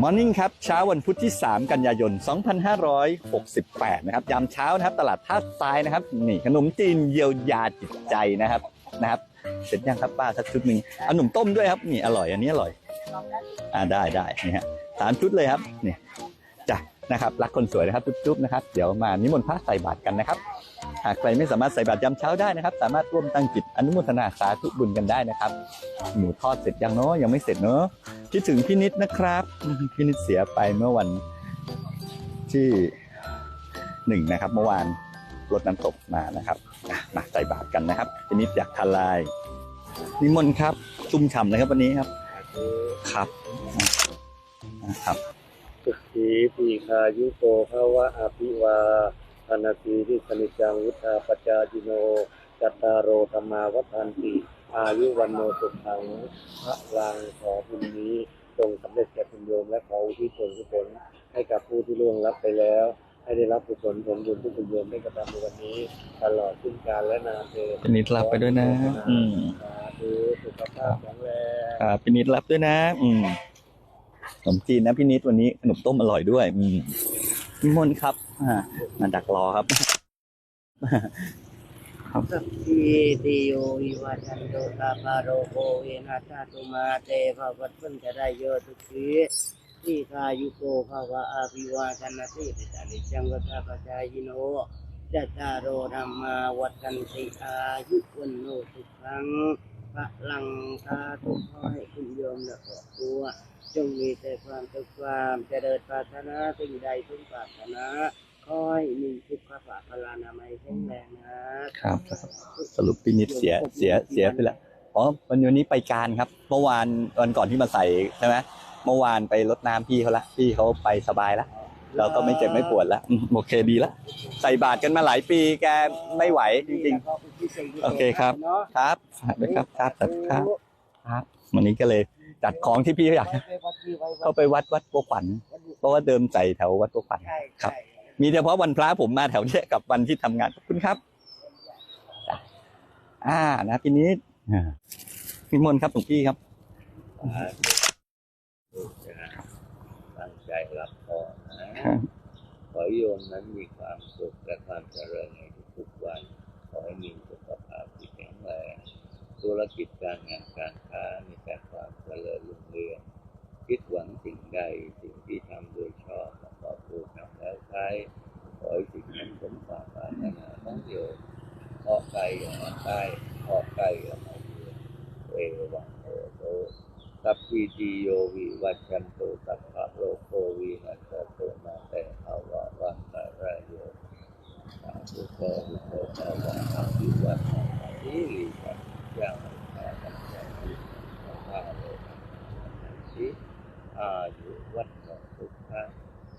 มอร์นิ่งครับเช้าวันพุธที่ 3 กันยายน 2568 นะครับยามเช้านะครับ ตลาดท่าทรายนะครับ นี่ขนมจีนเยียวยาจิตใจนะครับนะครับ เสร็จยังครับป้าสักชุดหนึ่งเอาหนุ่มต้มด้วยครับนี่อร่อยอันนี้อร่อย อ่าได้ได้นี่ฮะสามชุดเลยครับนี่จ้ะนะครับรักคนสวยนะครับจุ๊บๆนะครับเดี๋ยวมานิมนต์พระใส่บาตรกันนะครับ หากใครไม่สามารถใส่บาตรยามเช้าได้นะครับ สามารถร่วมตั้งจิตอนุโมทนาสาธุบุญกันได้นะครับ หมูทอดเสร็จยังเนาะยังไม่เสร็จเนาะ คิดถึงพี่นิดนะครับพี่นิดเสียไปเมื่อวันที่หนึ่งนะครับ เมื่อวานรถน้ำตกมานะครับมาใส่บาตรกันนะครับพี่นิดอยากทลายนิมนต์ครับชุ่มฉ่ำเลยครับวันนี้ครับ ครับนะครับสุขีปีคายุโกภาวะอภิวาธนาทีที่สนิจังวุธาปจาจิโนจัตตารโอธรรมาวัฏันติ อายุวันโนสุขังพระลังขอบุญนี้จงสำเร็จแก่คุณโยมและขออุทิศส่วนกุศลให้กับผู้ที่ล่วงลับไปแล้ว ให้ได้รับกุศลผลบุญที่คุณโยมได้กระทำในวันนี้ ตลอดสิ้นกาลและนานเทอญพี่นิดรับไปด้วยนะ อืมสาธุสุขภาพแข็งแรงครับพี่นิดรับด้วยนะ อืมขนมจีนนะพี่นิดวันนี้ขนมต้มอร่อยด้วย อืมนิมนต์ครับ อ่ามาดักรอครับ สัพพิติโยวิวัชันโตตาปาโรโควินาศาตุมาเตภวัตวันจะได้โยทุกทีที่กายุโกภาวะอาภิวาทนาสิติตานิจังวัฏปจายโนจัตตารโอธรรมาวัฏันติอายุวันโนสุขังพระลังคาทุกขอให้คุณโยมและครอบครัวจงมีแต่ความสุขความเจริญปรารถนาสิ่งใดทุกปรารถนา ขอให้มีสุขภาพพลานามัยแข็งแรงนะครับสรุปพี่นิดเสียเสียเสียไปแล้วอ๋อวันวันนี้ไปการครับ เมื่อวานวันก่อนที่มาใส่ใช่ไหมเมื่อวานไปรดน้ำพี่เขาละพี่เขาไปสบายแล้วเราก็ไม่เจ็บไม่ปวดแล้วอืมโอเคดีแล้วใส่บาตรกันมาหลายปีแกไม่ไหวจริงๆ โอเคครับครับฝากด้วยครับครับสาธุครับครับวันนี้ก็เลยจัดของที่พี่อยากเข้าไปวัดวัดโพขวัญเพราะว่าเดิมใส่แถววัดโพขวัญใช่ครับใช่ มีเฉพาะวันพระผมมาแถวเนี้ยกับวันที่ทำงานขอบคุณครับจ้ะอ่านะพี่นิดอ่าพี่มนต์ครับหลวงพี่ครับตั้งใจรับพรนะขอให้โยมนั้นมีความสุขและความเจริญในทุกๆวัน ขอให้มีสุขภาพที่แข็งแรงธุรกิจการงานการค้ามีแต่ความเจริญรุ่งเรืองคิดหวังสิ่งใดสิ่งที่ทำโดยชอบและขอผู้ทำแล้วใช้ขอให้สิ่งนั้นสมความปรารถนาของโยมออกไกลอย่ามาใกล้ ออกไกลอย่ามาเยือนเอวังโอโตสัพพิติโยวิวัชชันโตสัพพะโลกโควินัสสโตมาเตภาวะวันตรายโยสาธุโตวิโตภาวะอภิวัตนาอิริปัญญาภาปัญญาอิภาโลกัมสิอายุวัฒนสุขัง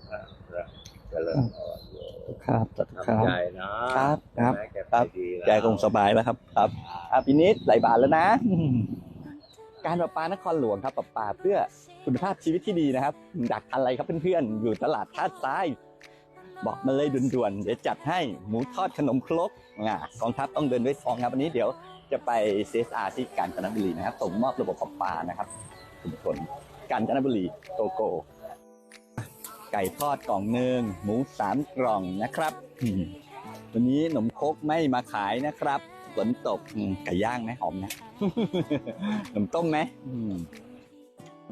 พระรังเจริญอ่อนโยนครับสาธุครับทำใจนะครับ ครับแม้แกครับไปดีแล้วแกคงสบายแล้วครับ ครับ อะพี่นิดไหลบาทแล้วนะ การประปานครหลวงครับประปาเพื่อคุณภาพชีวิตที่ดีนะครับอยากทานอะไรครับเพื่อนๆ อยู่ตลาดท่าทราย บอกมาเลยด่วนๆเดี๋ยวจัดให้หมูทอดขนมครกอะกองทัพต้องเดินด้วยทองครับวันนี้เดี๋ยวจะไป CSR ที่กาญจนบุรีนะครับส่งมอบระบบประปานะครับชุมชนกาญจนบุรีโกโก้ไก่ทอดกล่องหนึ่งหมูสามกล่องนะครับอืมวันนี้ขนมครกไม่มาขายนะครับ ฝนตกไก่ย่างไหมหอมนะขนมต้มไหม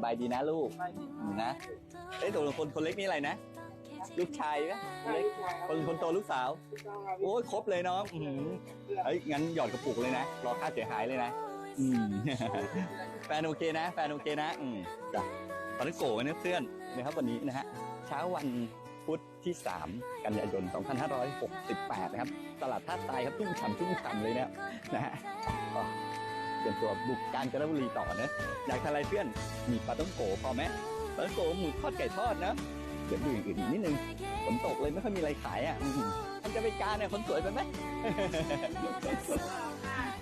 บายดีนะลูกนะเอ้ยตกลงคนคนเล็กนี่อะไรนะ ลูกชายไหมคนเล็กคนคนโตลูกสาว โอ้ยครบเลยน้องอื้อหือเอ้ยงั้นหยอดกระปุกเลยนะ รอค่าเสียหายเลยนะแฟนโอเคนะ แฟนโอเคนะ อืมจ้ะตอนนี้โกกันเพื่อนนะครับวันนี้นะฮะ เช้าวัน พุธที่ 3 กันยายน 2568 นะครับ ตลาดท่าทรายครับชุ่มฉ่ำชุ่มฉ่ำเลยเนี่ยนะฮะเตรียมตัวบุกกาญจนบุรีต่อนะอยากทานอะไรเพื่อนมีปลาต้องโกพอไหมปลาต้องโกหมูทอดไก่ทอดนะเดี๋ยวดูอย่างอื่นอีกนิดนึงฝนตกเลยไม่ค่อยมีอะไรขายอะมันจะไปการเนี่ยคนสวยไปไหม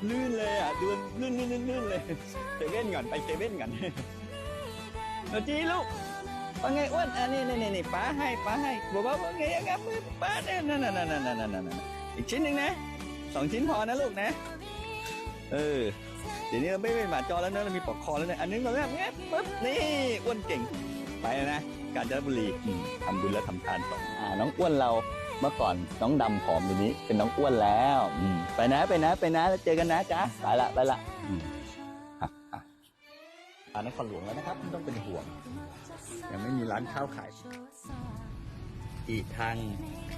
ลื่นเลยอะดูลื่นลื่นลื่นลื่นเลยเซเว่นก่อนไปเซเว่นก่อนหนูจีลูก ว่าไงอ้วนอันนี้นี่นี่นี่ป้าให้ป้าให้บอกว่าว่าไงอะครับมือป้าเนี่ยนั่นนั่นนั่นนั่นนั่นนั่นนั่นอีกชิ้นหนึ่งนะสองชิ้นพอนะลูกนะ เออเดี๋ยวนี้เราไม่เป็นหมาจอแล้วนะเรามีปอกคอแล้วนะอันนึงเราแบบเงี้ยปึ๊บนี่อ้วนเก่งไปนะกาญจนบุรีทำบุญและทำทานต่ออ่าน้องอ้วนเราเมื่อก่อนน้องดำผอมอยู่นี้เป็นน้องอ้วนแล้วไปนะไปนะไปนะแล้วเจอกันนะจ๊ะไปละไปละอืมอะ นครหลวงแล้วนะครับไม่ต้องเป็นห่วง ยังไม่มีร้านข้าวขายอีกทาง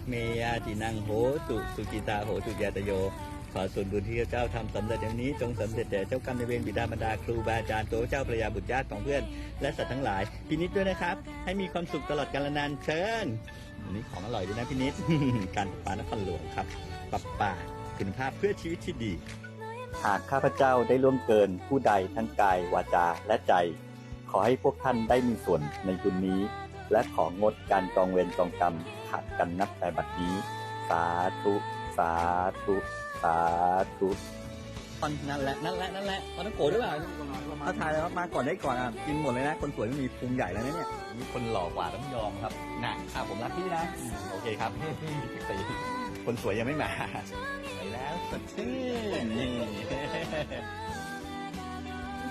เมยาตินังโหตุสุกิตาโหตุยาตโย ขอส่วนบุญที่เจ้าทำสำเร็จอย่างนี้ จงสำเร็จแด่เจ้ากรรมในเวรบิดามารดาครูบาอาจารย์ตัวเจ้าพระยาบุตรญาติของเพื่อน และสัตว์ทั้งหลายพินิจด้วยนะครับ ให้มีความสุขตลอดกาลนานเชิญอันนี้ของอร่อยด้วยนะพินิจการปลานครหลวงครับปรับป่าคุณภาพเพื่อชีวิตที่ดี หากข้าพเจ้าได้ล่วงเกินผู้ใดทั้งกายวาจาและใจ ขอให้พวกท่านได้มีส่วนในบุญนี้ และของงดการจองเวรจองกรรมขาดกันนับแต่บัดนี้ สาธุ สาธุ สาธุนั่นแหละนั่นแหละนั่นแหละมันต้องโกรธด้วยเปล่าถ้าทายแล้วมาก่อนได้ก่อนอะกินหมดเลยนะคนสวยไม่มีพุงใหญ่แล้วนะเนี่ยมีคนหล่อกว่าต้องยอมครับนะอะผมรักพี่นะอืมโอเคครับ คนสวยยังไม่มาไปแล้วสดชื่นนี่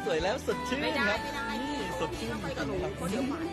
สวยแล้วสดชื่นไม่ได้ ครับไม่ได้นี่สดชื่นต้องไปกับหนูเพราะเดี๋ยวหวาน